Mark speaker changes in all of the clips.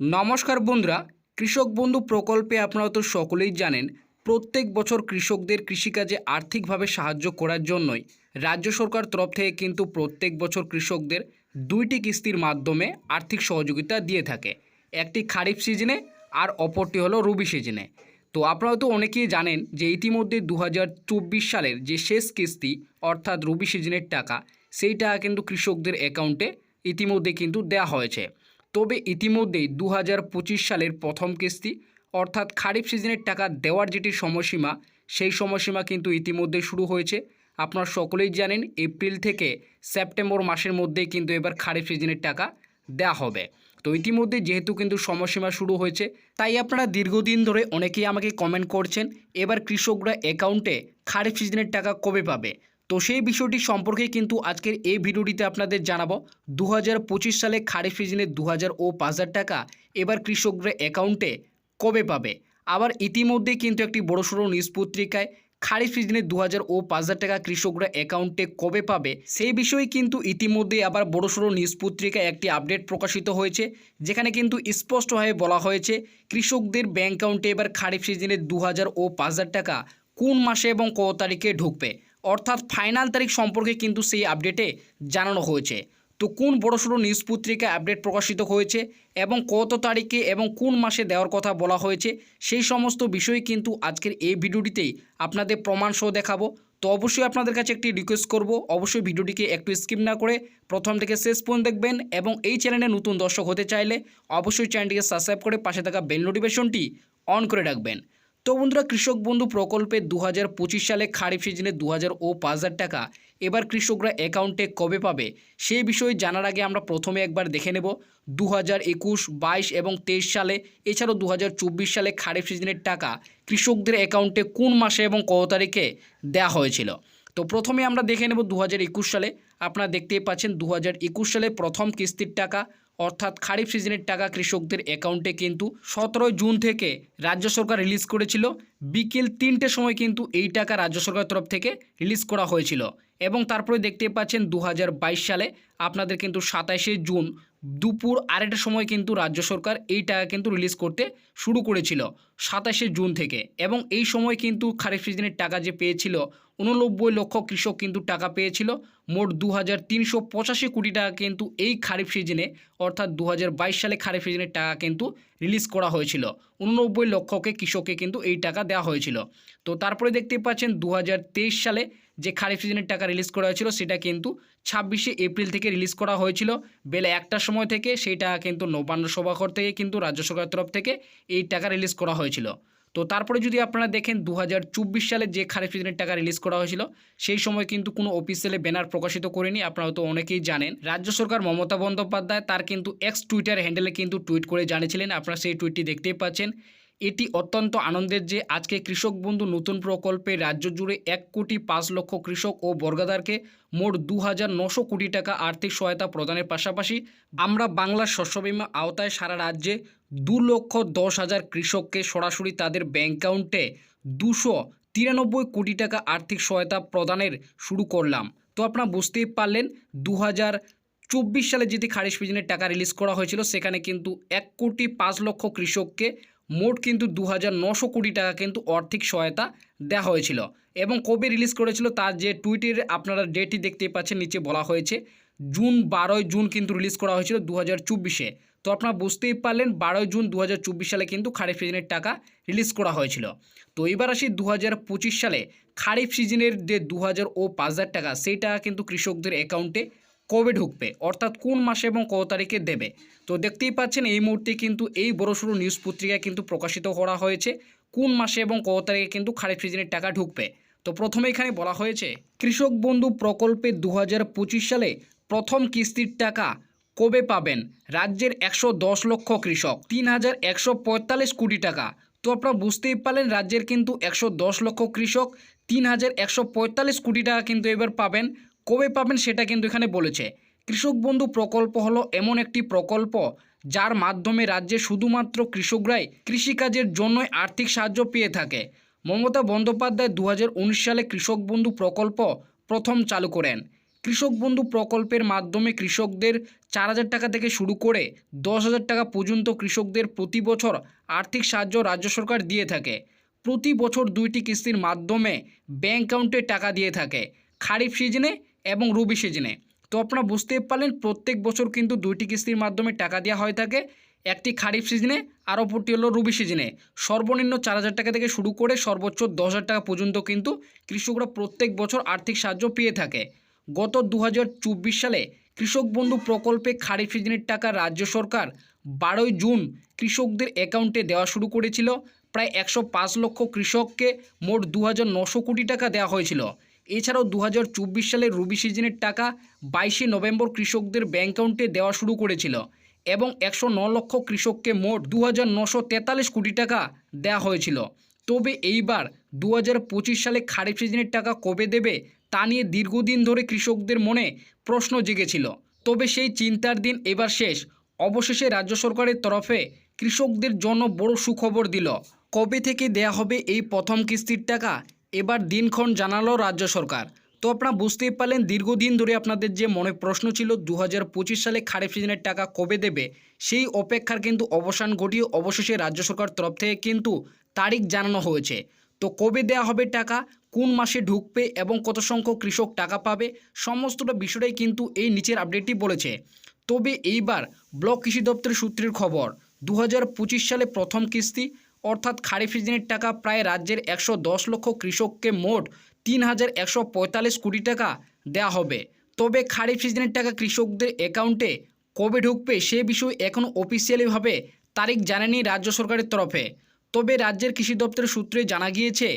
Speaker 1: নমস্কার বন্ধুরা, কৃষক বন্ধু প্রকল্পে আপনারা তো সকলেই জানেন, প্রত্যেক বছর কৃষকদের কৃষিকাজে আর্থিকভাবে সাহায্য করার জন্যই রাজ্য সরকার তরফ থেকে কিন্তু প্রত্যেক বছর কৃষকদের দুইটি কিস্তির মাধ্যমে আর্থিক সহযোগিতা দিয়ে থাকে। একটি খারিফ সিজনে আর অপরটি হলো রবি সিজনে। তো আপনারা তো অনেকেই জানেন যে ইতিমধ্যে দু চব্বিশ সালের যে শেষ কিস্তি, অর্থাৎ রবি সিজনের টাকা সেই টাকা কিন্তু কৃষকদের অ্যাকাউন্টে ইতিমধ্যে কিন্তু দেওয়া হয়েছে। তবে ইতিমধ্যেই দু হাজার পঁচিশ সালের প্রথম কিস্তি, অর্থাৎ খারিফ সিজনের টাকা দেওয়ার যেটি সময়সীমা, সেই সময়সীমা কিন্তু ইতিমধ্যে শুরু হয়েছে। আপনারা সকলেই জানেন, এপ্রিল থেকে সেপ্টেম্বর মাসের মধ্যেই কিন্তু এবার খারিফ সিজনের টাকা দেওয়া হবে। তো ইতিমধ্যে যেহেতু কিন্তু সময়সীমা শুরু হয়েছে, তাই আপনারা দীর্ঘদিন ধরে অনেকেই আমাকে কমেন্ট করছেন, এবার কৃষকরা অ্যাকাউন্টে খারিফ সিজনের টাকা কবে পাবে? তো সেই বিষয়টি সম্পর্কে কিন্তু আজকের এই ভিডিওটিতে আপনাদের জানাব। দু হাজার পঁচিশ সালে খারিফ সিজনে দু হাজার ও পাঁচ হাজার টাকা এবার কৃষকরা অ্যাকাউন্টে কবে পাবে? আবার ইতিমধ্যে কিন্তু একটি বড়সড় নিউজ পত্রিকায় খারিফ সিজনে দু হাজার ও পাঁচ হাজার টাকা কৃষকরা অ্যাকাউন্টে কবে পাবে? সেই বিষয়ে কিন্তু ইতিমধ্যে আবার বড়সড় নিউজ পত্রিকায় একটি আপডেট প্রকাশিত হয়েছে, যেখানে কিন্তু স্পষ্টভাবে বলা হয়েছে কৃষকদের ব্যাঙ্ক অ্যাকাউন্টে এবার খারিফ সিজনে দু হাজার ও পাঁচ হাজার টাকা কোন মাসে এবং কত তারিখে ঢুকবে। অর্থাৎ ফাইনাল তারিখ সম্পর্কে কিন্তু সেই আপডেটে জানানো হয়েছে। তো কোন বড়সড় নিউজ পত্রিকায় আপডেট প্রকাশিত হয়েছে এবং কত তারিখে এবং কোন মাসে দেওয়ার কথা বলা হয়েছে, সেই সমস্ত বিষয় কিন্তু আজকের এই ভিডিওটিতেই আপনাদের প্রমাণ সহ দেখাবো। তো অবশ্যই আপনাদের কাছে একটি রিকোয়েস্ট করব, অবশ্যই ভিডিওটিকে একটু স্কিপ না করে প্রথম থেকে শেষ পর্যন্ত দেখবেন এবং এই চ্যানেলে নতুন দর্শক হতে চাইলে অবশ্যই চ্যানেলটিকে সাবস্ক্রাইব করে পাশে থাকা বেল নোটিফিকেশনটি অন করে রাখবেন। তো বন্ধুরা, কৃষক বন্ধু প্রকল্পে দু হাজার পঁচিশ সালে খারিফ সিজনে দু হাজার ও পাঁচ হাজার টাকা। এবার কৃষকরা অ্যাকাউন্টে কবে পাবে সেই বিষয়ে জানার আগে আমরা প্রথমে একবার দেখে নেব। দু হাজার একুশ, বাইশ এবং তেইশ সালে, এছাড়াও দু হাজার চব্বিশ সালে খারিফ সিজনের টাকা কৃষকদের অ্যাকাউন্টে কোন মাসে এবং কত তারিখে দেওয়া হয়েছিল। তো প্রথমে আমরা দেখে নেব দু হাজার একুশ সালে। আপনারা দেখতেই পাচ্ছেন দু হাজার একুশ সালে প্রথম কিস্তির টাকা অর্থাৎ খারিফ সিজনের টাকা কৃষকদের অ্যাকাউন্টে কিন্তু সতেরোই জুন থেকে রাজ্য সরকার রিলিজ করেছিল। বিকেল তিনটের সময় কিন্তু এই টাকা রাজ্য সরকারের তরফ থেকে রিলিজ করা হয়েছিল। এবং তারপরে দেখতে পাচ্ছেন দু হাজার বাইশ সালে, আপনাদের কিন্তু সাতাশে জুন দুপুর আড়াইটার সময় কিন্তু রাজ্য সরকার এই টাকা কিন্তু রিলিজ করতে শুরু করেছিল, সাতাশে জুন থেকে। এবং এই সময় কিন্তু খারিফ সিজনের টাকা যে পেয়েছিল, উননব্বই লক্ষ কৃষক কিন্তু টাকা পেয়েছিল। মোট দু হাজার তিনশো পঁচাশি কোটি টাকা কিন্তু এই খারিফ সিজনে, অর্থাৎ দু হাজার বাইশ সালে খারিফ সিজনের টাকা কিন্তু রিলিজ করা হয়েছিল। উননব্বই লক্ষকে কৃষককে কিন্তু এই টাকা দেওয়া হয়েছিল। তো তারপরে দেখতে পাচ্ছেন দু হাজার তেইশ সালে যে খারিফ সিজনের টাকা রিলিজ করা হয়েছিল, সেটা কিন্তু ছাব্বিশে এপ্রিল থেকে রিলিজ করা হয়েছিল। বেলা একটার সময় থেকে সেই টাকা কিন্তু নবান্ন সভাঘর থেকে কিন্তু রাজ্য সরকারের তরফ থেকে এই টাকা রিলিজ করা হয়েছিল। তো তারপরে যদি আপনারা দেখেন দু হাজার চব্বিশ সালে যে খারিফ সিজনের টাকা রিলিজ করা হয়েছিল, সেই সময় কিন্তু কোনো অফিসিয়ালি ব্যানার প্রকাশিত করেনি, আপনারা তো অনেকেই জানেন। রাজ্য সরকার মমতা বন্দ্যোপাধ্যায় তার কিন্তু এক্স টুইটার হ্যান্ডেলে কিন্তু টুইট করে জানিয়েছিলেন, আপনারা সেই টুইটটি দেখতেই পাচ্ছেন। এটি অত্যন্ত আনন্দের যে আজকে কৃষক বন্ধু নতুন প্রকল্পে রাজ্য জুড়ে এক কোটি পাঁচ লক্ষ কৃষক ও বর্গাদারকে মোট দু হাজার নশো কোটি টাকা আর্থিক সহায়তা প্রদানের পাশাপাশি আমরা বাংলার শস্য বিমা আওতায় সারা রাজ্যে দু লক্ষ দশ হাজার কৃষককে সরাসরি তাদের ব্যাঙ্ক অ্যাকাউন্টে দুশো তিরানব্বই কোটি টাকা আর্থিক সহায়তা প্রদানের শুরু করলাম। তো আপনারা বুঝতেই পারলেন, দু হাজার চব্বিশ সালে যেটি খারিজ সিজনের টাকা রিলিজ করা হয়েছিল, সেখানে কিন্তু এক কোটি পাঁচ লক্ষ কৃষককে মোট কিন্তু দু হাজার নশো কোটি টাকা কিন্তু আর্থিক সহায়তা দেওয়া হয়েছিল। এবং কবে রিলিজ করেছিল তার যে টুইটের আপনারা ডেটটি দেখতে পাচ্ছেন, নিচে বলা হয়েছে, জুন বারোই জুন কিন্তু রিলিজ করা হয়েছিল দু হাজার চব্বিশে। তো আপনারা বুঝতেই পারলেন, বারোই জুন দু হাজার চব্বিশ সালে কিন্তু খারিফ সিজনের টাকা রিলিজ করা হয়েছিল। তো এবার আসি দু হাজার পঁচিশ সালে খারিফ সিজনের যে দু হাজার ও পাঁচ হাজার টাকা সেই টাকা কিন্তু কৃষকদের অ্যাকাউন্টে কবে ঢুকবে? অর্থাৎ কোন মাসে এবং কত তারিখে দেবে? তো দেখতেই পাচ্ছেন এই মুহূর্তে কিন্তু এই বড়সড় নিউজ পত্রিকায় কিন্তু প্রকাশিত করা হয়েছে। কোন মাসে এবং কত তারিখে কিন্তু খারিফ সিজনের টাকা ঢুকবে? তো প্রথমে এখানে বলা হয়েছে, কৃষক বন্ধু প্রকল্পে দু হাজার পঁচিশ সালে প্রথম কিস্তির টাকা কবে পাবেন? রাজ্যের একশো দশ লক্ষ কৃষক তিন হাজার একশো পঁয়তাল্লিশ কোটি টাকা। তো আপনারা বুঝতেই পারলেন, রাজ্যের কিন্তু একশো দশ লক্ষ কৃষক তিন হাজার একশো পঁয়তাল্লিশ কোটি টাকা কিন্তু এবার পাবেন। কবে পাবেন সেটা কিন্তু এখানে বলেছে। কৃষক বন্ধু প্রকল্প হলো এমন একটি প্রকল্প যার মাধ্যমে রাজ্যে শুধুমাত্র কৃষকরাই কৃষিকাজের জন্যই আর্থিক সাহায্য পেয়ে থাকে। মমতা বন্দ্যোপাধ্যায় দু হাজার উনিশ সালে কৃষক বন্ধু প্রকল্প প্রথম চালু করেন। কৃষক বন্ধু প্রকল্পের মাধ্যমে কৃষকদের চার হাজার টাকা থেকে শুরু করে দশ হাজার টাকা পর্যন্ত কৃষকদের প্রতি বছর আর্থিক সাহায্য রাজ্য সরকার দিয়ে থাকে। প্রতি বছর দুইটি কিস্তির মাধ্যমে ব্যাঙ্ক অ্যাকাউন্টে টাকা দিয়ে থাকে। খারিফ সিজনে এবং রবি সিজনে। তো আপনারা বুঝতে পারলেন, প্রত্যেক বছর কিন্তু দুইটি কিস্তির মাধ্যমে টাকা দেওয়া হয়ে থাকে। একটি খারিফ সিজনে আর অপরটি হলো রবি সিজনে। সর্বনিম্ন চার হাজার টাকা থেকে শুরু করে সর্বোচ্চ দশ হাজার টাকা পর্যন্ত কিন্তু কৃষকরা প্রত্যেক বছর আর্থিক সাহায্য পেয়ে থাকে। গত দু হাজার চব্বিশ সালে কৃষক বন্ধু প্রকল্পে খারিফ সিজনের টাকা রাজ্য সরকার বারোই জুন কৃষকদের অ্যাকাউন্টে দেওয়া শুরু করেছিল। প্রায় একশো পাঁচ লক্ষ কৃষককে মোট দু কোটি টাকা দেওয়া হয়েছিল। এছাড়াও দু হাজার চব্বিশ সালের রবি সিজনের টাকা বাইশে নভেম্বর কৃষকদের ব্যাঙ্ক অ্যাকাউন্টে দেওয়া শুরু করেছিল এবং একশো লক্ষ কৃষককে মোট দু হাজার কোটি টাকা দেওয়া হয়েছিল। তবে এইবার দু হাজার পঁচিশ সালে খারিফ সিজনের টাকা কবে দেবে তা নিয়ে দীর্ঘদিন ধরে কৃষকদের মনে প্রশ্ন জেগেছিল। তবে সেই চিন্তার দিন এবার শেষ। অবশেষে রাজ্য সরকারের তরফে কৃষকদের জন্য বড় সুখবর দিল। কবে থেকে দেয়া হবে এই প্রথম কিস্তির টাকা এবার দিনক্ষণ জানালো রাজ্য সরকার। তো আপনারা বুঝতেই পারলেন, দীর্ঘদিন ধরে আপনাদের যে মনে প্রশ্ন ছিল দু হাজার পঁচিশ সালে খারিফ সিজনের টাকা কবে দেবে, সেই অপেক্ষার কিন্তু অবসান ঘটিয়ে অবশেষে রাজ্য সরকার তরফ থেকে কিন্তু তারিখ জানানো হয়েছে। তো কবে দেওয়া হবে টাকা, কোন মাসে ঢুকবে এবং কত সংখ্যক কৃষক টাকা পাবে, সমস্তটা বিষয়টাই কিন্তু এই নিচের আপডেটটি বলেছে। তবে এইবার ব্লক কৃষি দপ্তরের সূত্রের খবর দু হাজার পঁচিশ সালে প্রথম কিস্তি অর্থাৎ খারিফ সিজনের টাকা প্রায় রাজ্যের একশো দশ লক্ষ কৃষককে মোট তিন হাজার একশো পঁয়তাল্লিশ কোটি টাকা দেওয়া হবে। তবে খারিফ সিজনের টাকা কৃষকদের অ্যাকাউন্টে কবে ঢুকবে সে বিষয়ে এখনও অফিসিয়ালিভাবে তারিখ জানায়নি রাজ্য সরকারের তরফে। তবে রাজ্যের কৃষি দপ্তরের সূত্রে জানা গিয়েছে,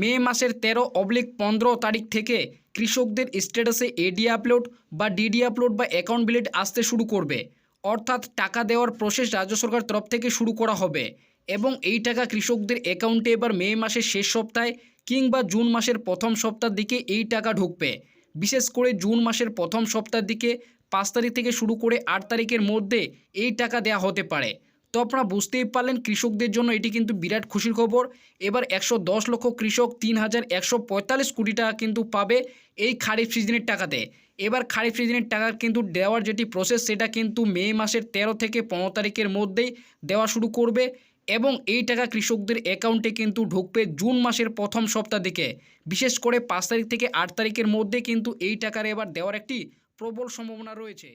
Speaker 1: মে মাসের তেরো অবলিক পনেরো তারিখ থেকে কৃষকদের স্ট্যাটাসে এডি আপলোড বা ডিডি আপলোড বা অ্যাকাউন্ট বিলেট আসতে শুরু করবে। অর্থাৎ টাকা দেওয়ার প্রসেস রাজ্য সরকার তরফ থেকে শুরু করা হবে। এবং এই টাকা কৃষকদের অ্যাকাউন্টে এবার মে মাসের শেষ সপ্তাহে কিংবা জুন মাসের প্রথম সপ্তাহ দিকে এই টাকা ঢুকবে। বিশেষ করে জুন মাসের প্রথম সপ্তাহ দিকে পাঁচ তারিখ থেকে শুরু করে আট তারিখের মধ্যে এই টাকা দেওয়া হতে পারে। তো আপনারা বুঝতেই পারলেন কৃষকদের জন্য এটি কিন্তু বিরাট খুশির খবর। এবার একশো দশ লক্ষ কৃষক তিন হাজার একশো পঁয়তাল্লিশ কোটি টাকা কিন্তু পাবে এই খারিফ সিজনের টাকাতে। এবার খারিফ সিজনের টাকা কিন্তু দেওয়ার যেটি প্রসেস সেটা কিন্তু মে মাসের তেরো থেকে পনেরো তারিখের মধ্যেই দেওয়া শুরু করবে। এবং এই টাকা কৃষকদের অ্যাকাউন্টে কিন্তু ঢুকবে জুন মাসের প্রথম সপ্তাহ থেকে বিশেষ করে পাঁচ তারিখ থেকে আট তারিখের মধ্যে কিন্তু এই টাকার এবার দেওয়ার একটি প্রবল সম্ভাবনা রয়েছে।